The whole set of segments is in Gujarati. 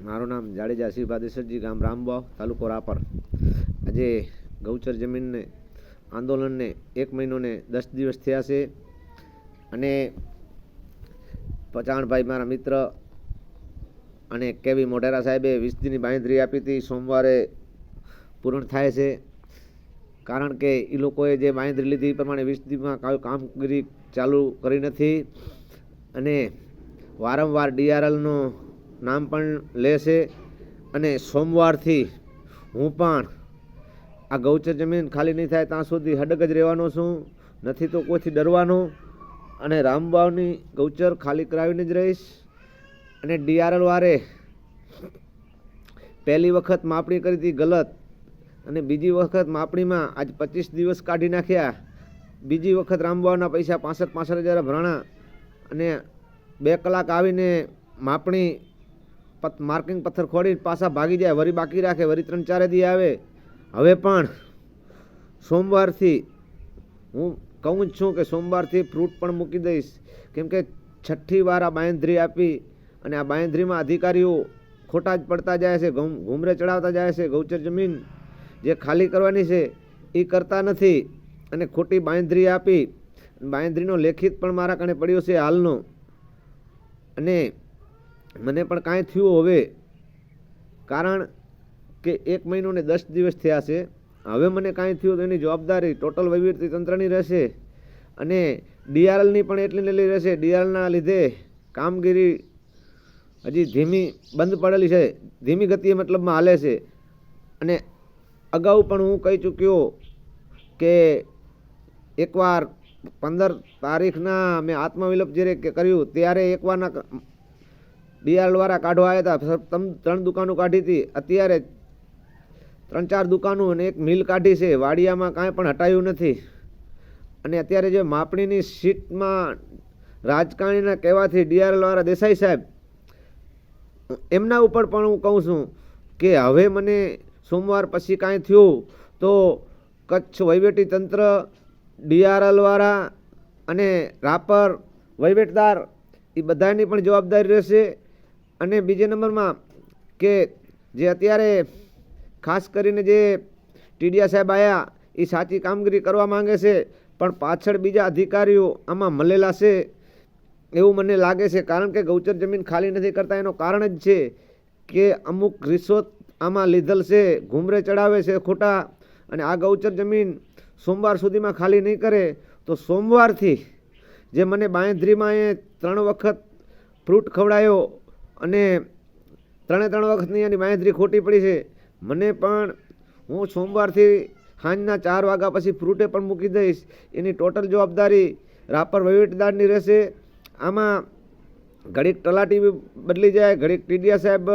મારું નામ જાડેજા શિવ ગામ રામબાવ, તાલુકો રાપર. આજે ગૌચર જમીનને, આંદોલનને એક મહિનોને દસ દિવસ થયા છે અને પચાણભાઈ મારા મિત્ર અને કેવી મોઢેરા સાહેબે વીસ દીની બાંધરી આપી હતી, સોમવારે પૂર્ણ થાય છે. કારણ કે એ લોકોએ જે બાંયધરી લીધી પ્રમાણે વીસ દીમાં કામગીરી ચાલુ કરી નથી. અને વારંવાર ડીઆરએલનું નામ પણ લેશે અને સોમવારથી હું પણ આ ગૌચર જમીન ખાલી નહીં થાય ત્યાં સુધી હડક જ રહેવાનો છું. નથી તો કોઈથી ડરવાનો. અને રામબાવની ગૌચર ખાલી કરાવીને જ રહીશ. અને ડીઆરએલ વારે પહેલી વખત માપણી કરી હતી ગલત. અને બીજી વખત માપણીમાં આજ પચીસ દિવસ કાઢી નાખ્યા. બીજી વખત રામબાવના પૈસા પાસઠ પાસઠ હજાર ભરાણા. અને બે કલાક આવીને માપણી માર્કિંગ પથ્થર ખોડી પાછા ભાગી જાય, વરી બાકી રાખે, વરી ત્રણ ચારે દી આવે. હવે પણ સોમવારથી હું કહું જ છું કે સોમવારથી ફ્રૂટ પણ મૂકી દઈશ. કેમ કે છઠ્ઠી વાર આ બાંયધરી આપી અને આ બાંયધરીમાં અધિકારીઓ ખોટા જ પડતા જાય છે, ઘૂમ, ઘૂમરે ચડાવતા જાય છે, ગૌચર જમીન જે ખાલી કરવાની છે, એ કરતા નથી. અને ખોટી બાંયધરી આપી, બાંયધરીનો લેખિત પણ મારા કણે પડ્યો છે હાલનો. અને મને પણ કાંઈ થયું હવે. કારણ કે એક મહિનો ને દસ દિવસ થયા છે. હવે મને કાંઈ થયું તો એની જવાબદારી ટોટલ વહીવટી તંત્રની રહેશે અને ડીઆરએલની પણ એટલી લેલી રહેશે. ડીઆરએલના લીધે કામગીરી હજી ધીમી બંધ પડેલી છે. ધીમી ગતિએ મતલબમાં હાલે છે. અને અગાઉ પણ હું કહી ચૂક્યો કે એકવાર પંદર તારીખના મેં આત્મવિલોપ જ્યારે કર્યું, ત્યારે એકવારના ડીઆરએલ વાળા કાઢવા આવ્યા હતા તમ ત્રણ દુકાનો કાઢી હતી. અત્યારે ત્રણ ચાર દુકાનો અને એક મિલ કાઢી છે. વાડિયામાં કાંઈ પણ હટાયું નથી. અને અત્યારે જે માપણીની સીટમાં રાજકારણીના કહેવાથી ડીઆરએલ વાળા દેસાઈ સાહેબ, એમના ઉપર પણ હું કહું છું કે હવે મને સોમવાર પછી કાંઈ થયું તો કચ્છ વહીવટી તંત્ર ડીઆરએલ વાળા અને રાપર વહીવટદાર, એ બધાની પણ જવાબદારી રહેશે. અને બીજા નંબરમાં કે જે અત્યારે ખાસ કરીને જે ટીડીયા સાહેબ આવ્યા એ સાચી કામગીરી કરવા માંગે છે, પણ પાછળ બીજા અધિકારીઓ આમાં મળેલા છે એવું મને લાગે છે. કારણ કે ગૌચર જમીન ખાલી નથી કરતા, એનું કારણ જ છે કે અમુક રિશ્વત આમાં લીધેલ છે, ઘૂમરે ચડાવે છે ખોટા, અને આ ગૌચર જમીન સોમવાર સુધીમાં ખાલી નહીં કરે તો સોમવારથી જે મને બાંયધરીમાં એ ત્રણ વખત ફ્રૂટ ખવડાયો અને ત્રણે ત્રણ વખતની એની માહિતી ખોટી પડી છે. મને પણ હું સોમવારથી સાંજના ચાર વાગ્યા પછી ફ્રૂટે પણ મૂકી દઈશ. એની ટોટલ જવાબદારી રાપર વહીવટદારની રહેશે. આમાં ઘડીક તલાટી બદલી જાય, ઘડીક ટીડીયા સાહેબ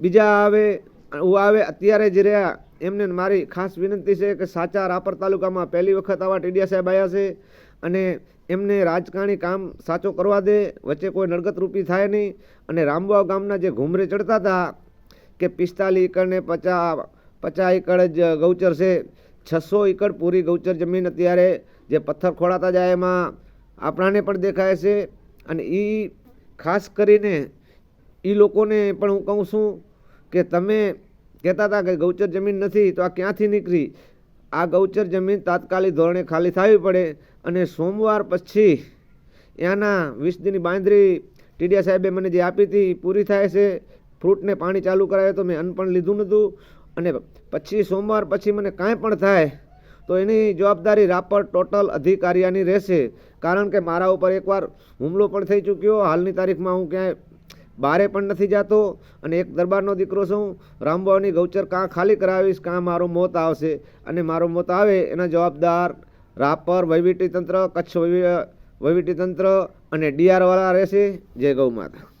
બીજા આવે હું આવે, અત્યારે જ રહ્યા એમને મારી ખાસ વિનંતી છે કે સાચા રાપર તાલુકામાં પહેલી વખત આવા ટીડિયા સાહેબ આવ્યા છે અને એમને રાજકારણી કામ સાચો કરવા દે, વચ્ચે કોઈ નડગત રૂપી થાય નહીં. અને રામબાવ ગામના જે ઘૂમરે ચડતા હતા, કે પિસ્તાલીસ એકડને પચાસ પચાસ એકડ જ ગૌચર છે, છસો એકડ પૂરી ગૌચર જમીન અત્યારે જે પથ્થર ખોળાતા જાય એમાં આપણાને પણ દેખાય છે. અને એ ખાસ કરીને એ લોકોને પણ હું કહું છું કે તમે કહેતા હતા કે ગૌચર જમીન નથી તો આ ક્યાંથી નીકળી? આ ગૌચર જમીન તાત્કાલિક ધોરણે ખાલી થવી પડે અને સોમવાર પછી ત્યાંના વીસ દિનની બાંધરી ટીડિયા સાહેબે મને જે આપી હતી પૂરી થાય છે. ફ્રૂટને પાણી ચાલુ કરાવે તો મેં અન્ન પણ લીધું નહોતું અને પછી સોમવાર પછી મને કાંઈ પણ થાય તો એની જવાબદારી રાપર ટોટલ અધિકારીઓની રહેશે. કારણ કે મારા ઉપર એકવાર હુમલો પણ થઈ ચૂક્યો. હાલની તારીખમાં હું ક્યાંય બારે પણ નથી જતો અને એક દરબારનો દીકરો છું, રામબાવાની ગૌચર કાં ખાલી કરાવીશ, કાં મારો મોત આવશે. અને મારો મોત આવે એના જવાબદાર રાપર વહીવટી તંત્ર કચ્છ વહીવટી તંત્ર અને ડીઆરવાળા રહેશે. જય ગૌ માતા.